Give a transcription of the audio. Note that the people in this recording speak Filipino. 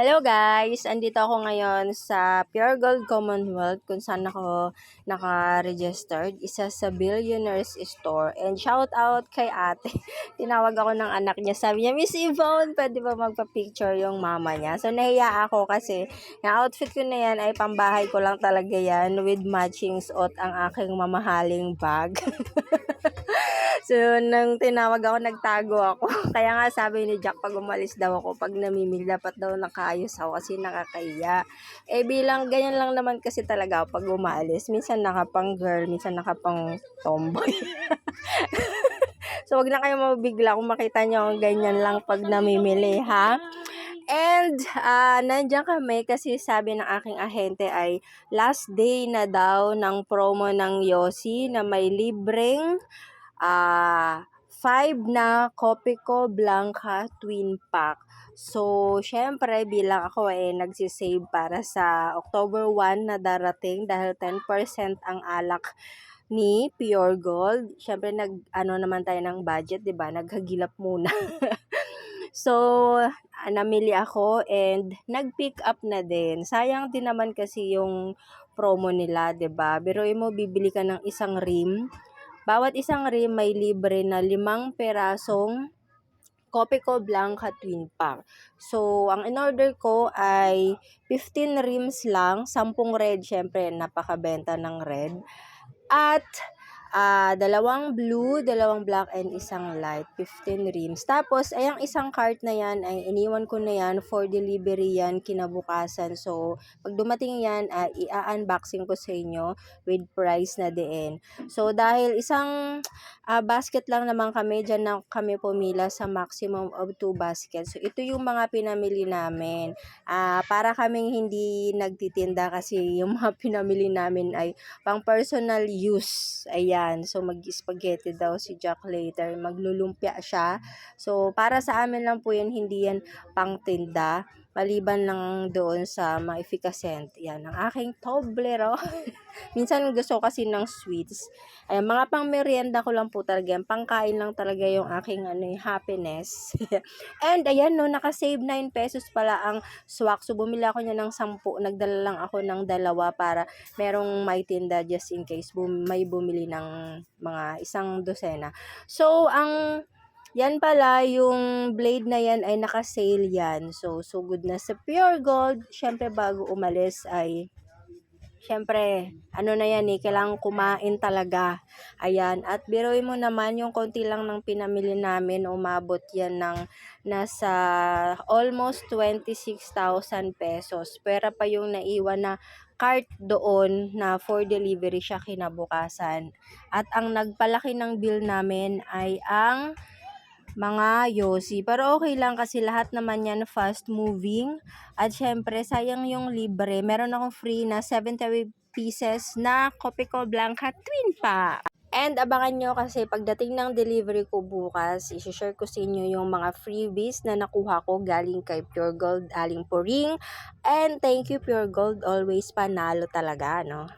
Hello guys! Andito ako ngayon sa Pure Gold Commonwealth kung saan ako naka-registered. Isa sa Billionaires Store. And shout out kay ate. Tinawag ako ng anak niya. Sabi niya, Miss Yvonne, pwede ba magpa-picture yung mama niya? So nahiya ako kasi yung outfit ko na yan ay pambahay ko lang talaga yan with matching suot ang aking mamahaling bag. So, nang tinawag ako, nagtago ako. Kaya nga sabi ni Jack, pag umalis daw ako, pag namimil, dapat daw nakaayos ako kasi nakakaya. Eh, bilang ganyan lang naman kasi talaga ako pag umalis. Minsan nakapang girl, minsan nakapang tomboy. so, wag na kayo mabigla kung makita nyo ang ganyan lang pag namimili, ha? And uh, nandiyan kami kasi sabi ng aking ahente ay last day na daw ng promo ng Yossi na may libreng ah, 5 na Copico Blanca Twin Pack. So, syempre, bilang ako eh, nagsisave para sa October 1 na darating dahil 10% ang alak ni Pure Gold. Syempre, nag, ano naman tayo ng budget, di ba? Naghagilap muna. so, namili ako and nag-pick up na din. Sayang din naman kasi yung promo nila, 'di ba? Pero mo bibili ka ng isang rim bawat isang rim may libre na limang perasong Copico Blanca Twin Pack. So, ang in-order ko ay 15 rims lang, 10 red, syempre napakabenta ng red. At uh, dalawang blue, dalawang black, and isang light. 15 rims. Tapos, ay ang isang cart na yan, ay iniwan ko na yan for delivery yan kinabukasan. So, pag dumating yan, uh, i-unboxing ko sa inyo with price na din. So, dahil isang uh, basket lang naman kami, dyan na kami pumila sa maximum of 2 baskets. So, ito yung mga pinamili namin. Uh, para kaming hindi nagtitinda kasi yung mga pinamili namin ay pang personal use. Ayan yan. So, mag-spaghetti daw si Jack later. Maglulumpia siya. So, para sa amin lang po yan, hindi yan pang tinda. Maliban lang doon sa mga. Yan, ang aking toblero. Minsan gusto kasi ng sweets. Ayan, mga pang merienda ko lang po talaga. Yan. Pangkain lang talaga yung aking ano, happiness. And ayan no, naka-save 9 pesos pala ang swak. So bumili ako niya ng 10. Nagdala lang ako ng dalawa para merong may tinda just in case bum may bumili ng mga isang dosena. So ang yan pala, yung blade na yan ay naka-sale yan. So, good na sa pure gold. Siyempre, bago umalis ay Siyempre, ano na yan eh, kailangan kumain talaga. Ayan, at biroy mo naman yung konti lang ng pinamili namin, umabot yan ng nasa almost 26,000 pesos. Pera pa yung naiwan na cart doon na for delivery siya kinabukasan. At ang nagpalaki ng bill namin ay ang mga yosi. Pero okay lang kasi lahat naman yan fast moving. At syempre, sayang yung libre. Meron akong free na 70 pieces na Copico Blanca Twin pa. And abangan nyo kasi pagdating ng delivery ko bukas, isi-share ko sa inyo yung mga freebies na nakuha ko galing kay Pure Gold Aling Puring. And thank you Pure Gold, always panalo talaga, no?